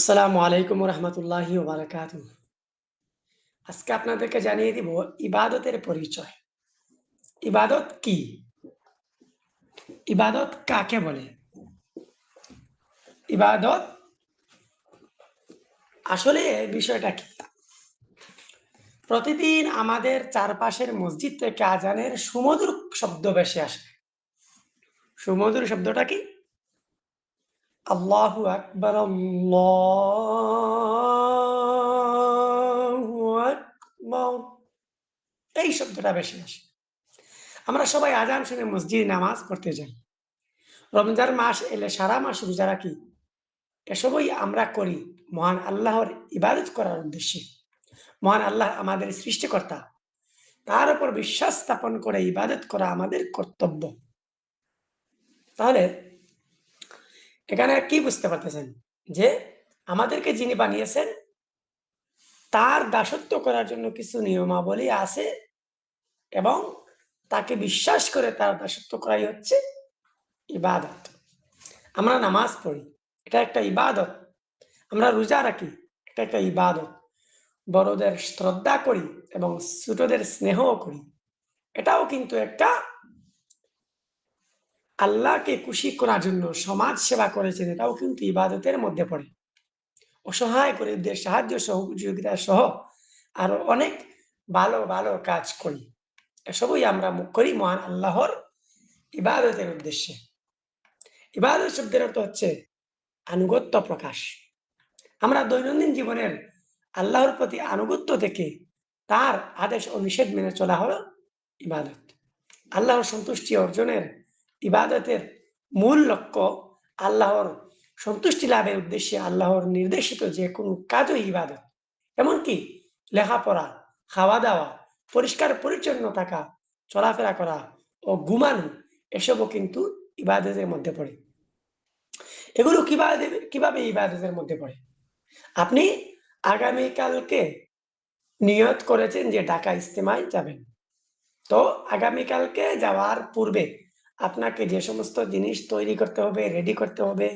আসসালামু আলাইকুম রহমতুল্লাহি আজকে আপনাদেরকে জানিয়ে দিব ইবাদতের পরিচয়। ইবাদত কি? ইবাদত কাকে বলে? ইবাদত আসলে বিষয়টা কি? প্রতিদিন আমাদের চারপাশের মসজিদ থেকে আজানের সুমধুর শব্দ বেশি আসে। সুমধুর শব্দটা কি? আল্লাহু আকবার এই শব্দটা বেশি আসে। আমরা সবাই আজান শুনে মসজিদে নামাজ পড়তে যাই। রমজান মাস এলে সারা মাস রোজা রাখি। এসবই আমরা করি মহান আল্লাহর ইবাদত করার উদ্দেশ্যে। মহান আল্লাহ আমাদের সৃষ্টিকর্তা। তার উপর বিশ্বাস স্থাপন করে ইবাদত করা আমাদের কর্তব্য। তাহলে এখানে কি বুঝতে পারতেছেন? যে আমাদেরকে যিনি বানিয়েছেন, তার দাসত্ব করার জন্য কিছু নিয়মাবলী আছে এবং তাকে বিশ্বাস করে তার দাসত্ব করাই হচ্ছে ইবাদত। আমরা নামাজ পড়ি, এটা একটা ইবাদত। আমরা রোজা রাখি, এটা একটা ইবাদত। বড়দের শ্রদ্ধা করি এবং ছোটদের স্নেহও করি। এটাও কিন্তু একটা আল্লাহকে খুশি করার জন্য সমাজ সেবা করেছেন, এটাও কিন্তু ইবাদতের মধ্যে পড়ে। অসহায় গরিবদের সাহায্য সহযোগিতা সহ আরও অনেক ভালো ভালো কাজ করি। এসবই আমরা করি মহান আল্লাহর ইবাদতের উদ্দেশ্যে। ইবাদত শব্দের অর্থ হচ্ছে আনুগত্য প্রকাশ। আমরা দৈনন্দিন জীবনের আল্লাহর প্রতি আনুগত্য থেকে তার আদেশ ও নিষেধ মেনে চলা হলো ইবাদত। আল্লাহর সন্তুষ্টি অর্জনের ইবাদতের মূল লক্ষ্য আল্লাহর সন্তুষ্টি লাভের উদ্দেশ্যে আল্লাহর নির্দেশিত যে কোনো কাজই ইবাদত। এমনকি লেখাপড়া খাওয়া দাওয়া পরিষ্কার পরিচ্ছন্ন থাকা, চলাফেরা করা ও ঘুমানো, এসবও কিন্তু ইবাদতের মধ্যে পড়ে। এগুলো কীভাবে কীভাবে ইবাদতের মধ্যে পড়ে? আপনি আগামীকালকে নিয়ত করেছেন যে ঢাকা ইস্তেমায় যাবেন। তো আগামীকালকে যাওয়ার পূর্বে আপনাকে যে সমস্ত জিনিস তৈরি করতে হবে রেডি করতে হবে,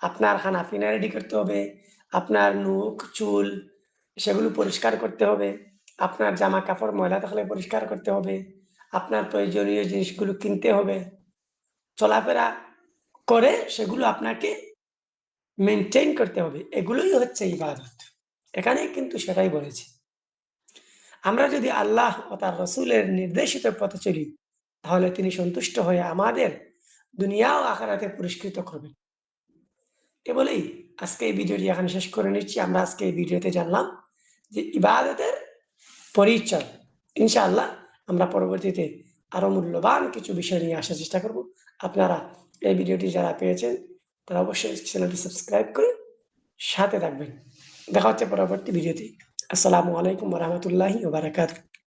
আপনার খানাপিনা রেডি করতে হবে, আপনার মুখ, চুল, সেগুলো পরিষ্কার করতে হবে, আপনার জামা কাপড় ময়লা থাকলে পরিষ্কার করতে হবে, আপনার প্রয়োজনীয় জিনিসগুলো কিনতে হবে, চলাফেরা করে সেগুলো আপনাকে মেনটেন করতে হবে, এগুলোই হচ্ছে ইবাদত। এখানে কিন্তু সেটাই বলেছি। আমরা যদি আল্লাহ ও তার রসুলের নির্দেশিত পথে চলি তাহলে তিনি সন্তুষ্ট হয়ে আমাদের দুনিয়া ও আকারাতে পুরস্কৃত করবেন। এ বলেই আজকে এই ভিডিওটি এখানে শেষ করে নিচ্ছি। আমরা আজকে এই ভিডিওতে জানলাম যে ইবাদতের পরিচয়। ইনশাআল্লাহ আমরা পরবর্তীতে আরও মূল্যবান কিছু বিষয় নিয়ে আসার চেষ্টা করব। আপনারা এই ভিডিওটি যারা পেয়েছেন, তারা অবশ্যই চ্যানেলটি সাবস্ক্রাইব করে সাথে থাকবেন। দেখা হচ্ছে পরবর্তী ভিডিওতে। আসসালামু আলাইকুম রহমতুল্লাহি ওবরাকাতুহ